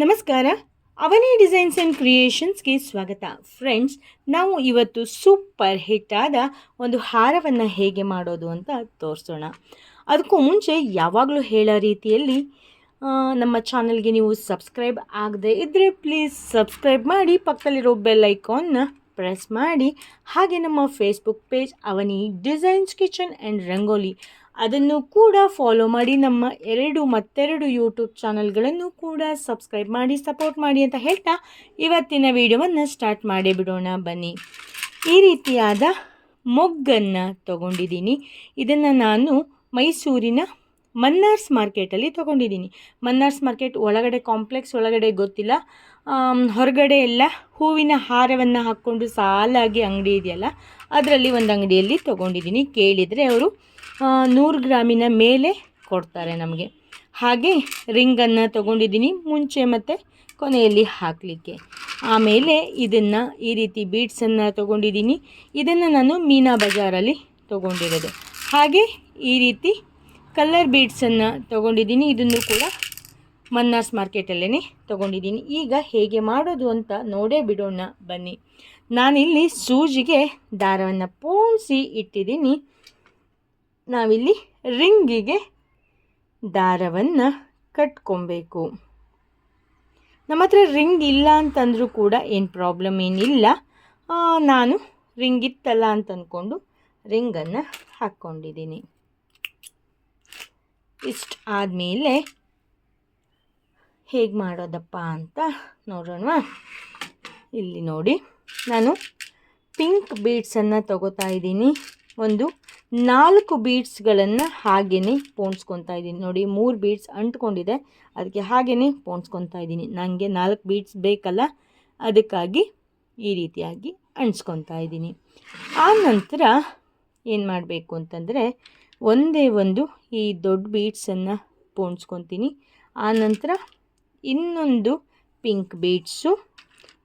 ನಮಸ್ಕಾರ. ಅವನಿ designs and ಕ್ರಿಯೇಷನ್ಸ್ಗೆ ಸ್ವಾಗತ. Friends, ನಾವು ಇವತ್ತು ಸೂಪರ್ ಹಿಟ್ ಆದ ಒಂದು ಹಾರವನ್ನು ಹೇಗೆ ಮಾಡೋದು ಅಂತ ತೋರಿಸೋಣ. ಅದಕ್ಕೂ ಮುಂಚೆ ಯಾವಾಗಲೂ ಹೇಳೋ ರೀತಿಯಲ್ಲಿ ನಮ್ಮ ಚಾನಲ್ಗೆ ನೀವು ಸಬ್ಸ್ಕ್ರೈಬ್ ಆಗದೆ ಇದ್ದರೆ ಪ್ಲೀಸ್ ಸಬ್ಸ್ಕ್ರೈಬ್ ಮಾಡಿ, ಪಕ್ಕದಲ್ಲಿರೋ ಬೆಲ್ ಐಕಾನ್ನ ಪ್ರೆಸ್ ಮಾಡಿ. ಹಾಗೆ ನಮ್ಮ Facebook page Avani designs kitchen and rangoli. ಅದನ್ನು ಕೂಡ ಫಾಲೋ ಮಾಡಿ ನಮ್ಮ ಎರಡು ಮತ್ತೆರಡು ಯೂಟ್ಯೂಬ್ ಚಾನಲ್ಗಳನ್ನು ಕೂಡ ಸಬ್ಸ್ಕ್ರೈಬ್ ಮಾಡಿ ಸಪೋರ್ಟ್ ಮಾಡಿ ಅಂತ ಹೇಳ್ತಾ ಇವತ್ತಿನ ವಿಡಿಯೋವನ್ನು ಸ್ಟಾರ್ಟ್ ಮಾಡಿಬಿಡೋಣ ಬನ್ನಿ. ಈ ರೀತಿಯಾದ ಮೊಗ್ಗನ್ನು ತಗೊಂಡಿದ್ದೀನಿ. ಇದನ್ನು ನಾನು ಮೈಸೂರಿನ ಮನ್ನಾರ್ಸ್ ಮಾರ್ಕೆಟಲ್ಲಿ ತೊಗೊಂಡಿದ್ದೀನಿ. ಮನ್ನಾರ್ಸ್ ಮಾರ್ಕೆಟ್ ಒಳಗಡೆ ಕಾಂಪ್ಲೆಕ್ಸ್ ಒಳಗಡೆ ಗೊತ್ತಿಲ್ಲ. ಹೊರಗಡೆ ಎಲ್ಲ ಹೂವಿನ ಹಾರವನ್ನು ಹಾಕ್ಕೊಂಡು ಸಾಲಾಗಿ ಅಂಗಡಿ ಇದೆಯಲ್ಲ, ಅದರಲ್ಲಿ ಒಂದು ಅಂಗಡಿಯಲ್ಲಿ ತೊಗೊಂಡಿದ್ದೀನಿ. ಕೇಳಿದರೆ ಅವರು ನೂರು ಗ್ರಾಮಿನ ಮೇಲೆ ಕೊಡ್ತಾರೆ ನಮಗೆ. ಹಾಗೆ ರಿಂಗನ್ನು ತೊಗೊಂಡಿದ್ದೀನಿ. ಮುಂಚೆ ಮತ್ತು ಕೊನೆಯಲ್ಲಿ ಹಾಕಲಿಕ್ಕೆ. ಆಮೇಲೆ ಇದನ್ನು ಈ ರೀತಿ ಬೀಡ್ಸನ್ನು ತೊಗೊಂಡಿದ್ದೀನಿ. ಇದನ್ನು ನಾನು ಮೀನಾ ಬಜಾರಲ್ಲಿ ತೊಗೊಂಡಿರೋದು. ಹಾಗೆ ಈ ರೀತಿ ಕಲ್ಲರ್ ಬೀಡ್ಸನ್ನು ತೊಗೊಂಡಿದ್ದೀನಿ. ಇದನ್ನು ಕೂಡ ಮನ್ನಾಸ್ ಮಾರ್ಕೆಟಲ್ಲೇ ತೊಗೊಂಡಿದ್ದೀನಿ. ಈಗ ಹೇಗೆ ಮಾಡೋದು ಅಂತ ನೋಡೇ ಬಿಡೋಣ, ಬನ್ನಿ. ನಾನಿಲ್ಲಿ ಸೂಜಿಗೆ ದಾರವನ್ನು ಪೋಣಿಸಿ ಇಟ್ಟಿದ್ದೀನಿ. ನಾವಿಲ್ಲಿ ರಿಂಗಿಗೆ ದಾರವನ್ನು ಕಟ್ಕೊಬೇಕು. ನಮ್ಮ ಹತ್ರ ರಿಂಗ್ ಇಲ್ಲ ಅಂತಂದರೂ ಕೂಡ ಏನು ಪ್ರಾಬ್ಲಮ್ ಏನಿಲ್ಲ. ನಾನು ರಿಂಗ್ ಇತ್ತಲ್ಲ ಅಂತ ಅಂದ್ಕೊಂಡು ರಿಂಗನ್ನು ಹಾಕ್ಕೊಂಡಿದ್ದೀನಿ. ಇಷ್ಟು ಆದಮೇಲೆ ಹೇಗೆ ಮಾಡೋದಪ್ಪ ಅಂತ ನೋಡೋಣ ಇಲ್ಲಿ ನೋಡಿ. ನಾನು ಪಿಂಕ್ ಬೀಡ್ಸನ್ನು ತಗೋತಾ ಇದ್ದೀನಿ. ಒಂದು ನಾಲ್ಕು ಬೀಡ್ಸ್ಗಳನ್ನು ಹಾಗೆಯೇ ಪೋಣಿಸ್ಕೊತಾ ಇದ್ದೀನಿ. ನೋಡಿ, ಮೂರು ಬೀಡ್ಸ್ ಅಂಟ್ಕೊಂಡಿದೆ. ಅದಕ್ಕೆ ಹಾಗೆಯೇ ಪೋಣಿಸ್ಕೊತಾ ಇದ್ದೀನಿ. ನನಗೆ ನಾಲ್ಕು ಬೀಡ್ಸ್ ಬೇಕಲ್ಲ. ಅದಕ್ಕಾಗಿ ಈ ರೀತಿಯಾಗಿ ಅಂಟ್ಸ್ಕೊತಾ ಇದ್ದೀನಿ. ಆ ನಂತರ ಏನು ಮಾಡಬೇಕು ಅಂತಂದರೆ ಒಂದೇ ಒಂದು ಈ ದೊಡ್ಡ ಬೀಡ್ಸನ್ನು ಪೋಣಿಸ್ಕೊತೀನಿ. ಆ ನಂತರ ಇನ್ನೊಂದು ಪಿಂಕ್ ಬೀಡ್ಸು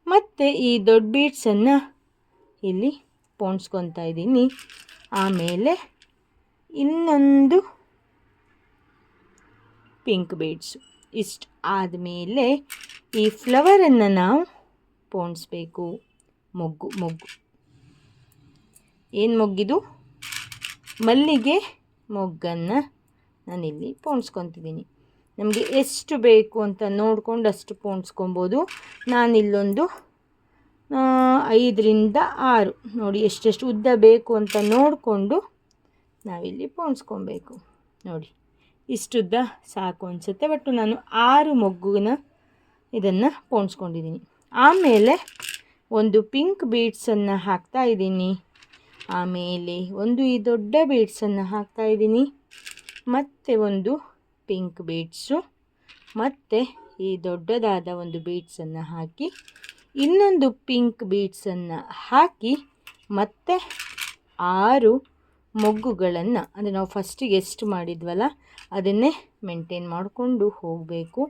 ಮತ್ತು ಈ ದೊಡ್ಡ ಬೀಡ್ಸನ್ನು ಇಲ್ಲಿ ಪೋಣಿಸ್ಕೊತಾ ಇದ್ದೀನಿ. ಆಮೇಲೆ ಇನ್ನೊಂದು ಪಿಂಕ್ ಬೀಡ್ಸು. ಇಷ್ಟು ಆದಮೇಲೆ ಈ ಫ್ಲವರನ್ನು ನಾವು ಪೋಣಿಸ್ಬೇಕು. ಮೊಗ್ಗು ಮೊಗ್ಗು. ಏನು ಮೊಗ್ಗಿದು? ಮಲ್ಲಿಗೆ ಮೊಗ್ಗನ್ನು ನಾನಿಲ್ಲಿ ಪೋಣಿಸ್ಕೊತಿದ್ದೀನಿ. ನಮಗೆ ಎಷ್ಟು ಬೇಕು ಅಂತ ನೋಡಿಕೊಂಡು ಅಷ್ಟು ಪೋಣಿಸ್ಕೊಬೋದು. ನಾನಿಲ್ಲೊಂದು ಐದರಿಂದ ಆರು. ನೋಡಿ, ಎಷ್ಟೆಷ್ಟು ಉದ್ದ ಬೇಕು ಅಂತ ನೋಡಿಕೊಂಡು ನಾವಿಲ್ಲಿ ಪೋಣಿಸ್ಕೊಬೇಕು. ನೋಡಿ ಇಷ್ಟುದ್ದ ಸಾಕು ಅನಿಸುತ್ತೆ. ಬಟ್ ನಾನು ಆರು ಮೊಗ್ಗುನ ಇದನ್ನು ಪೋಣಿಸ್ಕೊಂಡಿದ್ದೀನಿ ಆಮೇಲೆ ಒಂದು ಪಿಂಕ್ ಬೀಡ್ಸನ್ನು ಹಾಕ್ತಾ ಇದ್ದೀನಿ ಆಮೇಲೆ ಒಂದು ಈ ದೊಡ್ಡ ಬೀಡ್ಸನ್ನು ಹಾಕ್ತಾ ಇದ್ದೀನಿ ಮತ್ತು ಒಂದು ಪಿಂಕ್ ಬೀಟ್ಸು ಮತ್ತು ಈ ದೊಡ್ಡದಾದ ಒಂದು ಬೀಟ್ಸನ್ನು ಹಾಕಿ, ಇನ್ನೊಂದು ಪಿಂಕ್ ಬೀಟ್ಸನ್ನು ಹಾಕಿ ಮತ್ತೆ ಆರು ಮೊಗ್ಗುಗಳನ್ನು ಅಂದರೆ ನಾವು ಫಸ್ಟಿಗೆ ಎಷ್ಟು ಮಾಡಿದ್ವಲ್ಲ, ಅದನ್ನೇ ಮೇಂಟೈನ್ ಮಾಡಿಕೊಂಡು ಹೋಗಬೇಕು.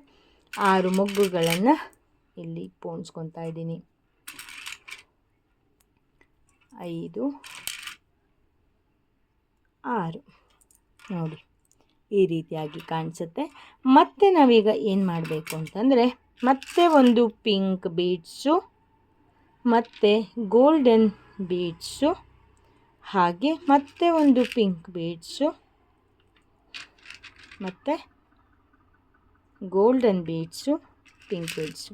ಆರು ಮೊಗ್ಗುಗಳನ್ನು ಇಲ್ಲಿ ಪೋಣಿಸ್ಕೊತಾ ಇದ್ದೀನಿ. ಐದು, ಆರು, ನೋಡಿ. ಈ ರೀತಿಯಾಗಿ ಕಾಣಿಸುತ್ತೆ. ಮತ್ತು ನಾವೀಗ ಏನು ಮಾಡಬೇಕು ಅಂತಂದರೆ, ಮತ್ತೆ ಒಂದು ಪಿಂಕ್ ಬೀಡ್ಸು, ಮತ್ತು ಗೋಲ್ಡನ್ ಬೀಡ್ಸು, ಹಾಗೆ ಮತ್ತೆ ಒಂದು ಪಿಂಕ್ ಬೀಡ್ಸು, ಮತ್ತು ಗೋಲ್ಡನ್ ಬೀಡ್ಸು, ಪಿಂಕ್ ಬೀಡ್ಸು.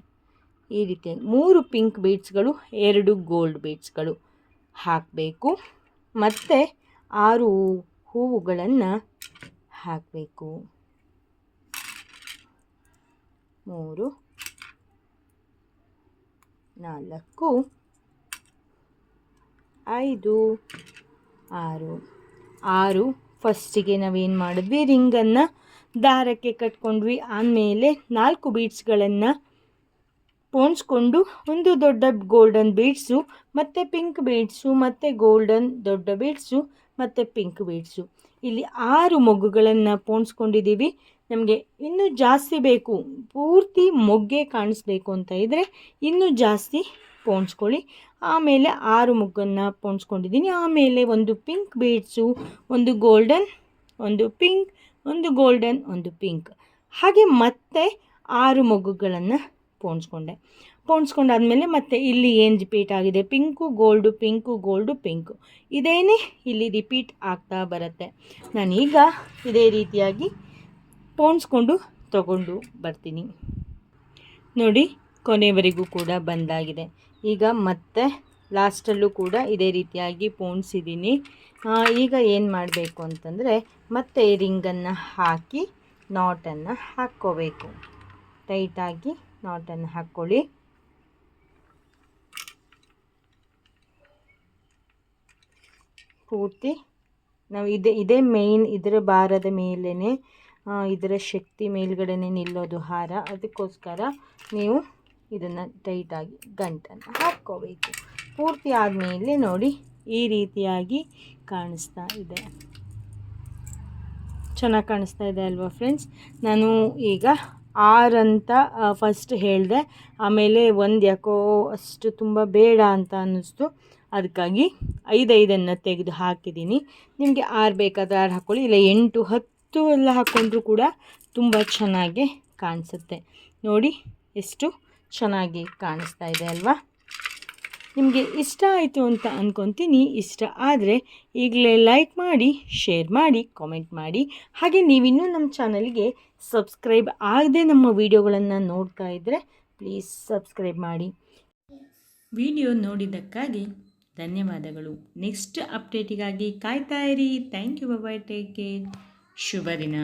ಈ ರೀತಿ ಮೂರು ಪಿಂಕ್ ಬೀಡ್ಸ್ಗಳು, ಎರಡು ಗೋಲ್ಡ್ ಬೀಡ್ಸ್ಗಳು ಹಾಕಬೇಕು. ಮತ್ತು ಆರು ಹೂವುಗಳನ್ನು ಹಾಕಬೇಕು. ಮೂರು, ನಾಲ್ಕು, ಐದು, ಆರು. ಆರು, ಫಸ್ಟಿಗೆ ನಾವೇನು ಮಾಡಿದ್ವಿ? ರಿಂಗನ್ನು ದಾರಕ್ಕೆ ಕಟ್ಕೊಂಡ್ವಿ. ಆಮೇಲೆ ನಾಲ್ಕು ಬೀಡ್ಸ್ಗಳನ್ನು ಪೋಣಿಸ್ಕೊಂಡು ಒಂದು ದೊಡ್ಡ ಗೋಲ್ಡನ್ ಬೀಡ್ಸು ಮತ್ತು ಪಿಂಕ್ ಬೀಡ್ಸು ಮತ್ತು ಗೋಲ್ಡನ್ ದೊಡ್ಡ ಬೀಡ್ಸು ಮತ್ತು ಪಿಂಕ್ ಬೀಡ್ಸು ಇಲ್ಲಿ ಆರು ಮೊಗ್ಗುಗಳನ್ನು ಪೋಣಿಸ್ಕೊಂಡಿದ್ದೀವಿ ನಮಗೆ ಇನ್ನೂ ಜಾಸ್ತಿ ಬೇಕು. ಪೂರ್ತಿ ಮೊಗ್ಗೆ ಕಾಣಿಸ್ಬೇಕು ಅಂತ ಇದ್ದರೆ ಇನ್ನೂ ಜಾಸ್ತಿ ಪೋಣಿಸ್ಕೊಳ್ಳಿ ಆಮೇಲೆ ಆರು ಮೊಗ್ಗನ್ನು ಪೋಣಿಸ್ಕೊಂಡಿದ್ದೀನಿ ಆಮೇಲೆ ಒಂದು ಪಿಂಕ್ ಬೀಡ್ಸು ಒಂದು ಗೋಲ್ಡನ್ ಒಂದು ಪಿಂಕ್ ಒಂದು ಗೋಲ್ಡನ್ ಒಂದು ಪಿಂಕ್ ಹಾಗೆ ಮತ್ತೆ ಆರು ಮೊಗ್ಗುಗಳನ್ನು ಪೋಣಿಸ್ಕೊಂಡೆ. ಪೋಣಿಸ್ಕೊಂಡಾದ್ಮೇಲೆ ಮತ್ತೆ ಇಲ್ಲಿ ಏನು ರಿಪೀಟ್ ಆಗಿದೆ? Pink, gold pink gold, pink. ಇದೇನೇ ಇಲ್ಲಿ ರಿಪೀಟ್ ಆಗ್ತಾ ಬರುತ್ತೆ. ನಾನೀಗ ಇದೇ ರೀತಿಯಾಗಿ ಪೋಣಿಸ್ಕೊಂಡು ತಗೊಂಡು ಬರ್ತೀನಿ. ನೋಡಿ, ಕೊನೆವರೆಗೂ ಕೂಡ ಬಂದಾಗಿದೆ. ಈಗ ಮತ್ತೆ ಲಾಸ್ಟಲ್ಲೂ ಕೂಡ ಇದೇ ರೀತಿಯಾಗಿ ಪೋಣಿಸಿದ್ದೀನಿ ಈಗ ಏನು ಮಾಡಬೇಕು ಅಂತಂದರೆ ಮತ್ತೆ ರಿಂಗನ್ನು ಹಾಕಿ ನಾಟನ್ನು ಹಾಕ್ಕೋಬೇಕು. ಟೈಟಾಗಿ ನಾಟನ್ನು ಹಾಕ್ಕೊಳ್ಳಿ. ಪೂರ್ತಿ ನಾವು ಇದೇ ಇದೇ ಮೇಯ್ನ್ ಇದರ ಭಾರದ ಮೇಲೇ ಇದರ ಶಕ್ತಿ ಮೇಲ್ಗಡೆನೇ ನಿಲ್ಲೋದು ಹಾರ. ಅದಕ್ಕೋಸ್ಕರ ನೀವು ಇದನ್ನು ಟೈಟಾಗಿ ಗಂಟನ್ನು ಹಾಕ್ಕೋಬೇಕು. ಪೂರ್ತಿ ಆದಮೇಲೆ ನೋಡಿ ಈ ರೀತಿಯಾಗಿ ಕಾಣಿಸ್ತಾ ಇದೆ. ಚೆನ್ನಾಗಿ ಕಾಣಿಸ್ತಾ ಇದೆ ಅಲ್ವಾ ಫ್ರೆಂಡ್ಸ್ ನಾನು ಈಗ ಆರು ಅಂತ ಫಸ್ಟ್ ಹೇಳಿದೆ. ಆಮೇಲೆ ಒಂದು ಯಾಕೋ ಅಷ್ಟು ತುಂಬ ಬೇಡ ಅಂತ ಅನ್ನಿಸ್ತು. ಅದಕ್ಕಾಗಿ ಐದೈದನ್ನು ತೆಗೆದು ಹಾಕಿದ್ದೀನಿ. ನಿಮಗೆ ಆರು ಬೇಕಾದರೆ ಆರು ಹಾಕ್ಕೊಳ್ಳಿ ಇಲ್ಲ, ಎಂಟು, ಹತ್ತು ಎಲ್ಲ ಹಾಕ್ಕೊಂಡ್ರೂ ಕೂಡ ತುಂಬ ಚೆನ್ನಾಗಿ ಕಾಣಿಸುತ್ತೆ. ನೋಡಿ, ಎಷ್ಟು ಚೆನ್ನಾಗಿ ಕಾಣಿಸ್ತಾ ಇದೆ ಅಲ್ವಾ? ನಿಮಗೆ ಇಷ್ಟ ಆಯಿತು ಅಂತ ಅಂದ್ಕೊತೀನಿ ಇಷ್ಟ ಆದರೆ ಈಗಲೇ ಲೈಕ್ ಮಾಡಿ ಶೇರ್ ಮಾಡಿ ಕಾಮೆಂಟ್ ಮಾಡಿ. ಹಾಗೆ ನೀವಿನ್ನೂ ನಮ್ಮ ಚಾನಲ್ಗೆ ಸಬ್ಸ್ಕ್ರೈಬ್ ಆಗದೆ ನಮ್ಮ ವಿಡಿಯೋಗಳನ್ನು ನೋಡ್ತಾ ಇದ್ದರೆ ಪ್ಲೀಸ್ ಸಬ್ಸ್ಕ್ರೈಬ್ ಮಾಡಿ. ವಿಡಿಯೋ ನೋಡಿದ್ದಕ್ಕಾಗಿ ಧನ್ಯವಾದಗಳು. ನೆಕ್ಸ್ಟ್ ಅಪ್ಡೇಟಿಗಾಗಿ ಕಾಯ್ತಾ ಇರಿ. Thank you bye take care ಶುಭ ದಿನ.